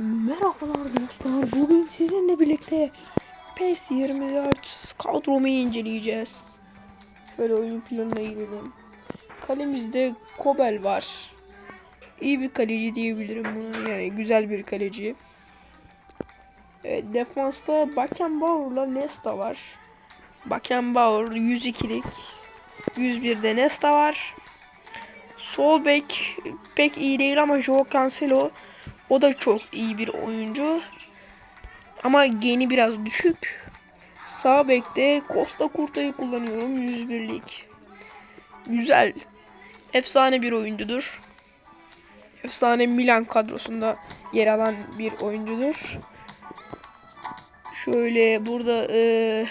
Merhabalar arkadaşlar. Bugün sizinle birlikte PES 24 kadromu inceleyeceğiz. Şöyle oyun planına girelim. Kalemizde Kobel var. İyi bir kaleci diyebilirim buna. Yani güzel bir kaleci. Evet, defansta Beckenbauer'la Nesta var. Beckenbauer 102'lik. 101'de Nesta var. Sol bek pek iyi değil ama Joao Cancelo o da çok iyi bir oyuncu. Ama geni biraz düşük. Sağ bekte Costa Curta'yı kullanıyorum 101'lik. Güzel. Efsane bir oyuncudur. Efsane Milan kadrosunda yer alan bir oyuncudur. Şöyle burada e,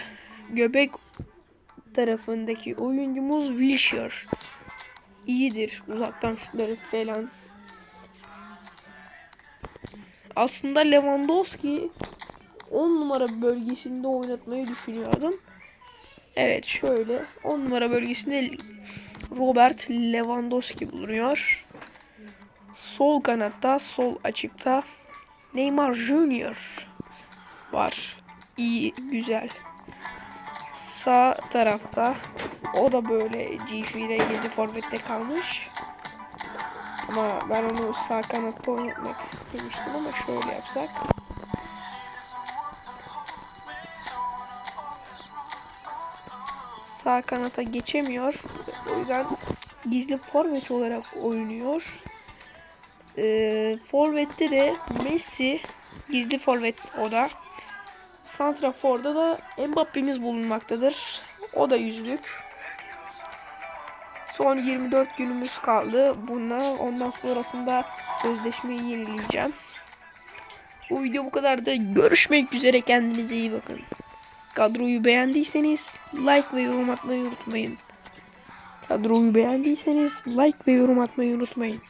göbek tarafındaki oyuncumuz Wilshere. İyidir. Uzaktan şutları falan. Aslında Lewandowski 10 numara bölgesinde oynatmayı düşünüyordum. Evet şöyle 10 numara bölgesinde Robert Lewandowski bulunuyor. Sol kanatta, sol açıkta Neymar Junior var. İyi, güzel. Sağ tarafta o da böyle GF'de 7 forvette kalmış. Ama ben onu sağ kanatta oynatmak istemiştim ama şöyle yapsak. Sağ kanata geçemiyor. O yüzden gizli forvet olarak oynuyor. Ee, forvette de Messi gizli forvet o da. Santrafor'da da Mbappe'miz bulunmaktadır. O da yüzlük. Son 24 günümüz kaldı. Buna ondan sonrasında sözleşmeyi yenileyeceğim. Bu video bu kadar da görüşmek üzere kendinize iyi bakın. Kadroyu beğendiyseniz like ve yorum atmayı unutmayın. Kadroyu beğendiyseniz like ve yorum atmayı unutmayın.